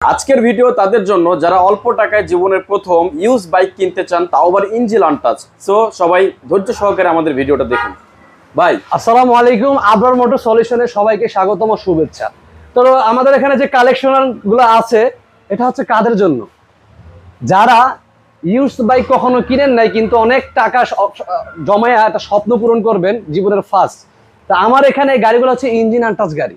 আজকের ভিডিও তাদের জন্য যারা অল্প টাকায় জীবনের প্রথম ইউজ বাইক কিনতে চান, তাও আবার ইঞ্জিল আনটাচ সো সবাই ধৈর্য সহকারে আমাদের ভিডিওটা দেখুন। ভাই। আসসালামু আলাইকুম, আবরার মোটর সলিউশনে সবাইকে স্বাগতম, শুভেচ্ছা। তো, আমাদের এখানে যে কালেকশনগুলো আছে, এটা হচ্ছে কাদের জন্য? যারা ইউজ বাইক কখনো কিনেন নাই, কিন্তু অনেক টাকা জমায় একটা স্বপ্ন পূরণ করবেন জীবনের ফার্স্ট তা, আমার এখানে গাড়িগুলো হচ্ছে ইঞ্জিন আনটাচ গাড়ি।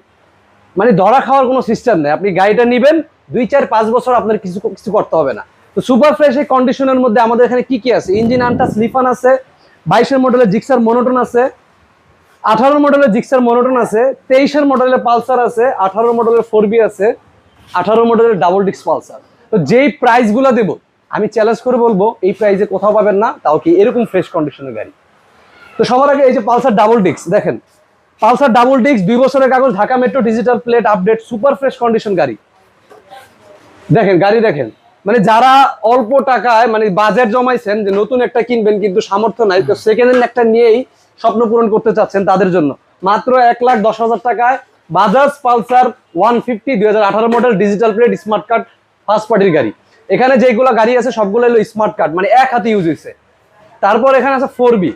মানে ধরা খাওয়ার কোনো সিস্টেম নেই। আপনি গাড়িটা নেবেন, দুই, চার, পাঁচ বছর আপনার কিছু কিছু করতে হবে না। তো সুপার ফ্রেশ এই কন্ডিশনের মধ্যে আমাদের এখানে কি কি আছে? ইঞ্জিন আনটাচ লিফান আছে, বাইশের মডেলের জিক্সার মনোটন আছে আঠারো মডেলের জিক্সার মনোটন আছে, তেইশের মডেলের পালসার আছে আঠারো মডেলের ফোর বি আছে আঠারো মডেলের ডাবল ডিক্স পালসার তো যেই প্রাইসগুলো দেব, আমি চ্যালেঞ্জ করে বলব, এই প্রাইসে কোথাও পাবেন না, তাও কি এরকম ফ্রেশ কন্ডিশনের গাড়ি। তো সবার আগে এই যে পালসার ডাবল ডিক্স দেখেন পালসার ডাবল ডিস্ক, দুই বছরের কাগজ, Dhaka metro digital plate update super fresh condition গাড়ি। দেখেন গাড়ি দেখেন। মানে যারা অল্প টাকায় মানে বাজেট জমাইছেন যে নতুন একটা কিনবেন কিন্তু সামর্থ্য নাই, তো সেকেন্ড হ্যান্ড একটা নিয়েই স্বপ্ন পূরণ করতে চাচ্ছেন তাদের জন্য। মাত্র এক লাখ দশ হাজার টাকায় বাজাজ পালসার ওয়ান ফিফটি দুই হাজার আঠারো model digital plate smart card first পার্টির গাড়ি। এখানে যেগুলো গাড়ি আছে সবগুলো হলো স্মার্ট কার্ড মানে এক হাতে ইউজ হয়েছে তারপর এখানে আছে ফোর বি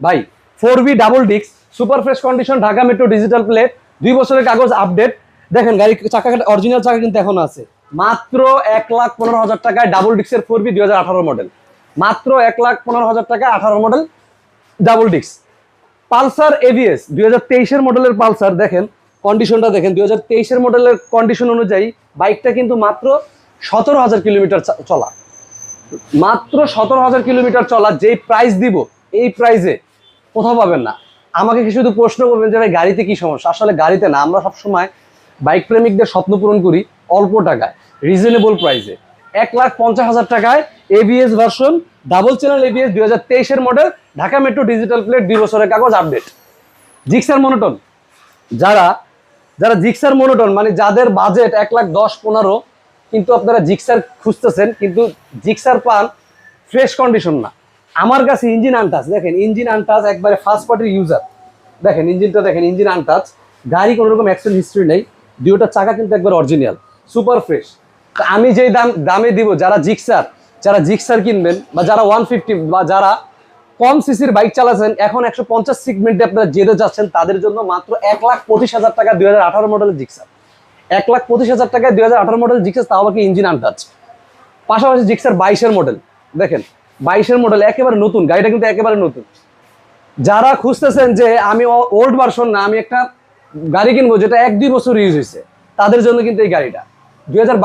ভাই ফোর বি ডাবল ডিক্স super fresh condition, Dhaka metro digital plate দুই বছরের কাগজ আপডেট দেখেন গাড়ি চাকা অরিজিনাল চাকা কিন্তু এখনও আছে। মাত্র এক লাখ পনেরো হাজার টাকায় ডাবল ডিক্সের ফোর বি দুই হাজার আঠারো মডেল মাত্র এক লাখ পনেরো হাজার টাকায় আঠারো মডেল ডাবল ডিক্স পালসার এভিএস দুই হাজার তেইশের মডেলের পালসার, দেখেন কন্ডিশনটা দেখেন, দুই হাজার তেইশের মডেলের কন্ডিশন অনুযায়ী বাইকটা কিন্তু মাত্র সতেরো হাজার কিলোমিটার চলা। মাত্র সতেরো হাজার কিলোমিটার চলা, যেই প্রাইস দিব, এই প্রাইসে কোথাও পাবেন না। আমাকে শুধু প্রশ্ন করবেন যে, ভাই, গাড়িতে কি সমস্যা? আসলে গাড়িতে না, আমরা সবসময় বাইক প্রেমিকদের স্বপ্ন পূরণ করি অল্প টাকায় রিজনেবল প্রাইসে এক লাখ পঞ্চাশ হাজার টাকায় ABS version double channel ABS দুই হাজার তেইশের model Dhaka metro digital plate দুই বছরের কাগজ আপডেট জিক্সার মনোটন যারা যারা জিক্সার মনোটন মানে যাদের বাজেট এক লাখ দশ পনেরো, কিন্তু আপনারা জিক্সার খুঁজতেছেন, কিন্তু জিক্সার পান ফ্রেশ কন্ডিশন না। আমার কাছে ইঞ্জিন আনটাচ দেখেন ইঞ্জিন আনটাচ একবারে ফার্স্ট পার্টির ইউজার দেখেন ইঞ্জিনটা দেখেন ইঞ্জিন আনটাচ গাড়ি কোনো রকম অ্যাক্সিডেন্ট হিস্ট্রি নেই। দুটোটা চাকা কিন্তু একবার অরিজিনাল সুপার ফ্রেশ আমি যেই দাম, দামে দিব, যারা জিক্সার যারা জিক্সার কিনবেন বা যারা ওয়ান ফিফটি বা যারা কম সিসির বাইক চালাচ্ছেন, এখন একশো পঞ্চাশ সিগমেন্টে আপনারা যেতে যাচ্ছেন, তাদের জন্য মাত্র এক লাখ পঁচিশ হাজার টাকা দুই হাজার আঠারো মডেলের জিক্সার এক লাখ পঁচিশ হাজার টাকায় দুই হাজার আঠারো মডেল জিক্সার তাও আবার ইঞ্জিন আনটাচ পাশাপাশি জিক্সার বাইশের মডেল দেখেন, বাইশের মডেল একেবারে নতুন, গাড়িটা কিন্তু একেবারে নতুন। যারা খুঁজতেছেন যে আমি ওল্ড ভার্সন না, আমি একটা গাড়ি কিনবো যেটা এক দুই বছর ইউজ হয়েছে, তাদের জন্য কিন্তু এই গাড়িটা। দুই হাজার